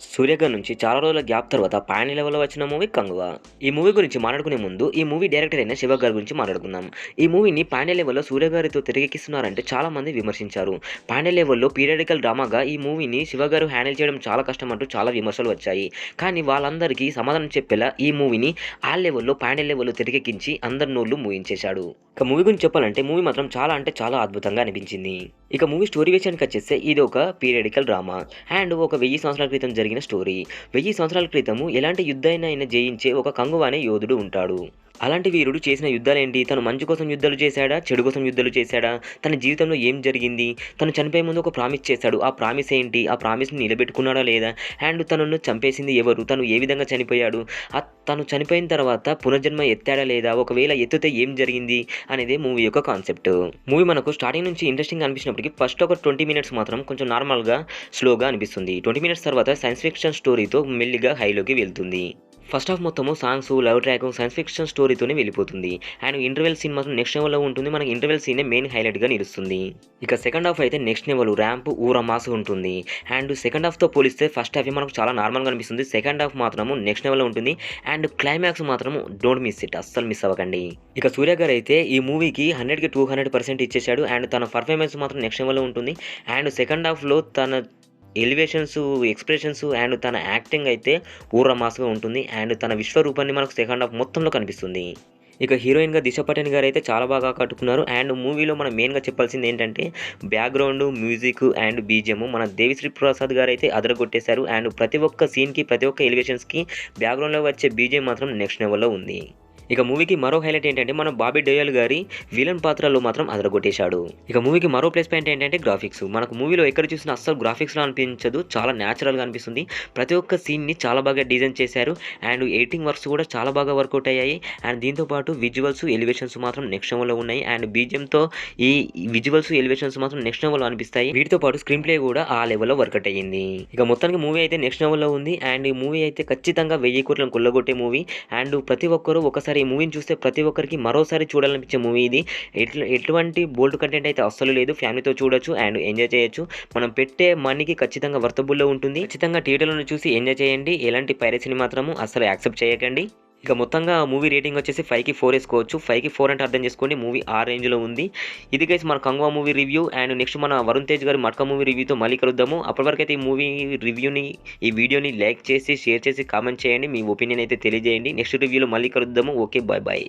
సూర్యగా నుంచి చాలా రోజుల గ్యాప్ తర్వాత పాన్ లెవెల్లో వచ్చిన మూవీ కంగువా. ఈ మూవీ గురించి మాట్లాడుకునే ముందు ఈ మూవీ డైరెక్టర్ అయిన శివ గారి గురించి మాట్లాడుకుందాం. ఈ మూవీని పాండ్య లెవెల్లో సూర్య గారితో తెరకెక్కిస్తున్నారంటే చాలా మంది విమర్శించారు. పాండ్య లెవెల్లో పీరియడికల్ డ్రామాగా ఈ మూవీని శివ గారు హ్యాండిల్ చేయడం చాలా కష్టం అంటూ చాలా విమర్శలు వచ్చాయి. కానీ వాళ్ళందరికీ సమాధానం చెప్పేలా ఈ మూవీని ఆ లెవెల్లో పాండ్య లెవెల్లో తెరకెక్కించి అందరి నోళ్ళు మూయించేశాడు. ఇక మూవీ గురించి చెప్పాలంటే మూవీ మాత్రం చాలా అంటే చాలా అద్భుతంగా అనిపించింది. ఇక మూవీ స్టోరీ విషయానికి వచ్చేస్తే ఇది ఒక పీరియడికల్ డ్రామా. అండ్ ఒక వెయ్యి సంవత్సరాల క్రితం జరిగిన స్టోరీ. వెయ్యి సంవత్సరాల క్రితము ఎలాంటి యుద్ధాన్ని అయినా జయించే ఒక కంగువ అనే యోధుడు ఉంటాడు. అలాంటి వీరుడు చేసిన యుద్ధాలేంటి? తను మంచి కోసం యుద్ధాలు చేశాడా? చెడు కోసం యుద్ధాలు చేశాడా? తన జీవితంలో ఏం జరిగింది? తను చనిపోయే ముందు ఒక ప్రామిస్ చేశాడు. ఆ ప్రామిస్ ఏంటి? ఆ ప్రామిస్ని నిలబెట్టుకున్నాడా లేదా? అండ్ తనను చంపేసింది ఎవరు? తను ఏ విధంగా చనిపోయాడు? ఆ తను చనిపోయిన తర్వాత పునర్జన్మ ఎత్తాడా లేదా? ఒకవేళ ఎత్తితే ఏం జరిగింది? అనేది మూవీ యొక్క కాన్సెప్ట్. మూవీ మనకు స్టార్టింగ్ నుంచి ఇంట్రెస్టింగ్ అనిపించినప్పటికీ ఫస్ట్ ఒక ట్వంటీ మినిట్స్ మాత్రం కొంచెం నార్మల్గా స్లోగా అనిపిస్తుంది. ట్వంటీ మినిట్స్ తర్వాత సైన్స్ ఫిక్షన్ స్టోరీతో మెల్లిగా హైలోకి వెళ్తుంది. ఫస్ట్ హాఫ్ మొత్తము songs love track science fiction స్టోరీతోనే వెళ్ళిపోతుంది. అండ్ ఇంటర్వెల్ సీన్ మాత్రం నెక్స్ట్ లెవెల్లో ఉంటుంది. మనకి ఇంటర్వెల్ సీనే మెయిన్ హైలైట్గా నిలుస్తుంది. ఇక సెకండ్ హాఫ్ అయితే నెక్స్ట్ లెవెల్ ర్యాంప్ ఊరమాస ఉంటుంది. అండ్ సెకండ్ హాఫ్తో పోలిస్తే ఫస్ట్ హాఫ్ మనకు చాలా నార్మల్గా అనిపిస్తుంది. సెకండ్ హాఫ్ మాత్రము నెక్స్ట్ లెవెల్లో ఉంటుంది. అండ్ క్లైమాక్స్ మాత్రము డోంట్ మిస్ ఇట్ అస్సలు మిస్ అవ్వకండి. ఇక సూర్య గారు అయితే ఈ మూవీకి హండ్రెడ్కి టూ హండ్రెడ్ పర్సెంట్ ఇచ్చేశాడు. అండ్ తన పర్ఫార్మెన్స్ మాత్రం నెక్స్ట్ లెవెల్లో ఉంటుంది. అండ్ సెకండ్ హాఫ్లో తన ఎలివేషన్స్ ఎక్స్ప్రెషన్స్ అండ్ తన యాక్టింగ్ అయితే ఊర్ర మాస్గా ఉంటుంది. అండ్ తన విశ్వరూపాన్ని మనకు సెకండ్ హాఫ్ మొత్తంలో కనిపిస్తుంది. ఇక హీరోయిన్గా దిశ పటేల్ గారు అయితే చాలా బాగా కట్టుకున్నారు అండ్ మూవీలో మనం మెయిన్గా చెప్పాల్సింది ఏంటంటే బ్యాక్గ్రౌండ్ మ్యూజిక్ అండ్ బీజిఎం మన దేవిశ్రీ ప్రసాద్ గారు అయితే అదరగొట్టేశారు. అండ్ ప్రతి ఒక్క సీన్కి ప్రతి ఒక్క ఎలివేషన్స్కి బ్యాక్గ్రౌండ్లో వచ్చే బీజిఎం మాత్రం నెక్స్ట్ లెవెల్లో ఉంది. ఇక మూవీకి మరో హైలైట్ ఏంటంటే మన బాబీ డోయల్ గారి విలన్ పాత్రలో మాత్రం అదరగొట్టేశాడు. ఇక మూవీకి మరో ప్లస్ పాయింట్ ఏంటంటే గ్రాఫిక్స్ మనకు మూవీలో ఎక్కడ చూసినా అస్సలు గ్రాఫిక్స్లో అనిపించదు. చాలా న్యాచురల్గా అనిపిస్తుంది. ప్రతి ఒక్క సీన్ని చాలా బాగా డిజైన్ చేశారు. అండ్ ఎడిటింగ్ వర్క్స్ కూడా చాలా బాగా వర్కౌట్ అయ్యాయి. అండ్ దీంతో పాటు విజువల్స్ ఎలివేషన్స్ మాత్రం నెక్స్ట్ లెవెల్లో ఉన్నాయి. అండ్ బీజియంతో ఈ విజువల్స్ ఎలివేషన్స్ మాత్రం నెక్స్ట్ లెవెల్లో అనిపిస్తాయి. వీటితో పాటు స్క్రీన్ ప్లే కూడా ఆ లెవెల్లో వర్కౌట్ అయ్యింది. ఇక మొత్తానికి మూవీ అయితే నెక్స్ట్ లెవెల్లో ఉంది. అండ్ ఈ మూవీ అయితే ఖచ్చితంగా వెయ్యి కోట్లను కొల్లగొట్టే మూవీ. అండ్ ప్రతి ఒక్కరూ ఒకసారి ఈ మూవీని చూస్తే ప్రతి ఒక్కరికి మరోసారి చూడాలనిపించే మూవీ ఇది. ఎట్ల ఎటువంటి బోల్డ్ కంటెంట్ అయితే అస్సలు లేదు. ఫ్యామిలీతో చూడొచ్చు అండ్ ఎంజాయ్ చేయొచ్చు. మనం పెట్టే మనీకి ఖచ్చితంగా వర్తబుల్లో ఉంటుంది. ఖచ్చితంగా థియేటర్లో చూసి ఎంజాయ్ చేయండి. ఎలాంటి పైరసీని మాత్రము అస్సలు యాక్సెప్ట్ చేయకండి. ఇక మొత్తంగా మూవీ రేటింగ్ వచ్చేసి ఫైవ్కి ఫోర్ వేసుకోవచ్చు. ఫైవ్కి ఫోర్ అంటే అర్థం చేసుకోండి మూవీ ఆ రేంజ్లో ఉంది. ఇది గైస్ మన Kanguva movie review and next మన వరుణ్ తేజ్ గారి మట్కా మూవీ రివ్యూతో మళ్ళీ కలుద్దాము. అప్పటి వరకు అయితే ఈ మూవీ రివ్యూని ఈ వీడియోని లైక్ చేసి షేర్ చేసి కామెంట్ చేయండి. మీ ఒపీనియన్ అయితే తెలియజేయండి. నెక్స్ట్ రివ్యూలో మళ్ళీ కలుద్దాము. Okay bye bye